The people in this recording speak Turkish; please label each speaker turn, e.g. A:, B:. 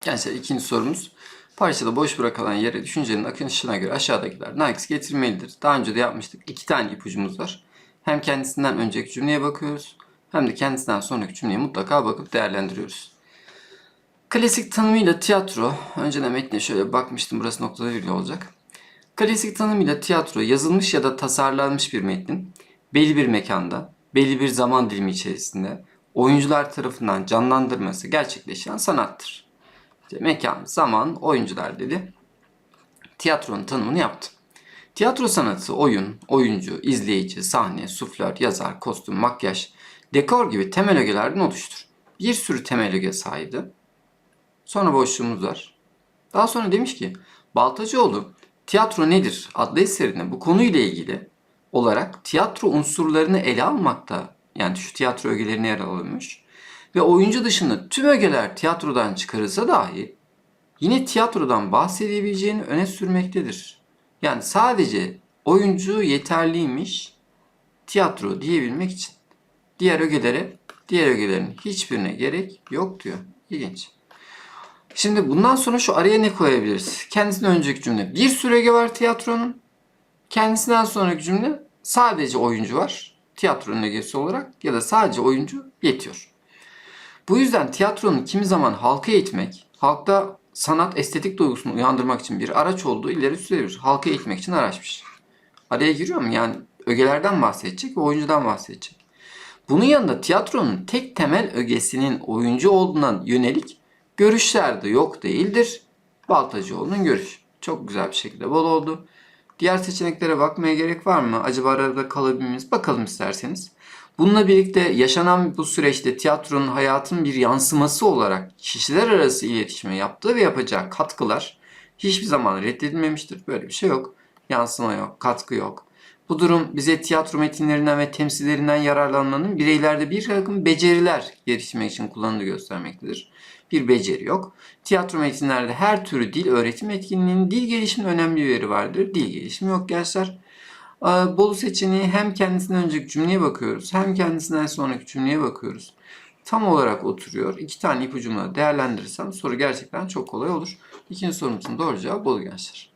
A: Gençler ikinci sorumuz. Parçada boş bırakılan yere düşüncenin akışına göre aşağıdakiler nakis getirilmelidir. Daha önce de yapmıştık. İki tane ipucumuz var. Hem kendisinden önceki cümleye bakıyoruz. Hem de kendisinden sonraki cümleye mutlaka bakıp değerlendiriyoruz. Klasik tanımıyla tiyatro, önceden metne şöyle bakmıştım burası noktada virgül olacak. Klasik tanımıyla tiyatro yazılmış ya da tasarlanmış bir metnin belli bir mekanda, belli bir zaman dilimi içerisinde oyuncular tarafından canlandırması gerçekleşen sanattır. İşte mekan, zaman, oyuncular dedi. Tiyatronun tanımını yaptı. Tiyatro sanatı oyun, oyuncu, izleyici, sahne, suflör, yazar, kostüm, makyaj, dekor gibi temel ögelerden oluştur. Bir sürü temel öge saydı. Sonra boşluğumuz var. Daha sonra demiş ki Baltacıoğlu Tiyatro Nedir adlı eserinde bu konuyla ilgili olarak tiyatro unsurlarını ele almakta yani şu tiyatro ögelerini yer alınmış ve oyuncu dışında tüm ögeler tiyatrodan çıkarılsa dahi yine tiyatrodan bahsedebileceğini öne sürmektedir. Yani sadece oyuncu yeterliymiş tiyatro diyebilmek için. Diğer ögelere, diğer ögelerin hiçbirine gerek yok diyor. İlginç. Şimdi bundan sonra şu araya ne koyabiliriz? Kendisinden önceki cümle. Bir sürü öge var tiyatronun. Kendisinden sonraki cümle sadece oyuncu var. Tiyatronun ögesi olarak ya da sadece oyuncu yetiyor. Bu yüzden tiyatronun kimi zaman halka eğitmek, halkta sanat estetik duygusunu uyandırmak için bir araç olduğu ileri sürüyor. Halka eğitmek için araçmış. Araya giriyor mu? Yani ögelerden bahsedecek ve oyuncudan bahsedecek. Bunun yanında tiyatronun tek temel ögesinin oyuncu olduğundan yönelik görüşler de yok değildir. Baltacıoğlu'nun görüşü. Çok güzel bir şekilde bol oldu. Diğer seçeneklere bakmaya gerek var mı? Acaba arada kalabilir Bakalım isterseniz. Bununla birlikte yaşanan bu süreçte tiyatronun hayatın bir yansıması olarak kişiler arası iletişime yaptığı ve yapacağı katkılar hiçbir zaman reddedilmemiştir. Böyle bir şey yok. Yansıma yok, katkı yok. Bu durum bize tiyatro metinlerinden ve temsillerinden yararlanmanın bireylerde bir takım beceriler geliştirmek için kullanıldığı göstermektedir. Bir beceri yok. Tiyatro metinlerde her türlü dil öğretim etkinliğinin dil gelişiminin önemli bir yeri vardır. Dil gelişimi yok gençler. Ee, Bolu seçeneği hem kendisinden önceki cümleye bakıyoruz hem kendisinden sonraki cümleye bakıyoruz. Tam olarak oturuyor. İki tane ipucumla değerlendirirsem soru gerçekten çok kolay olur. İkinci sorumuzun doğru cevabı Bolu gençler.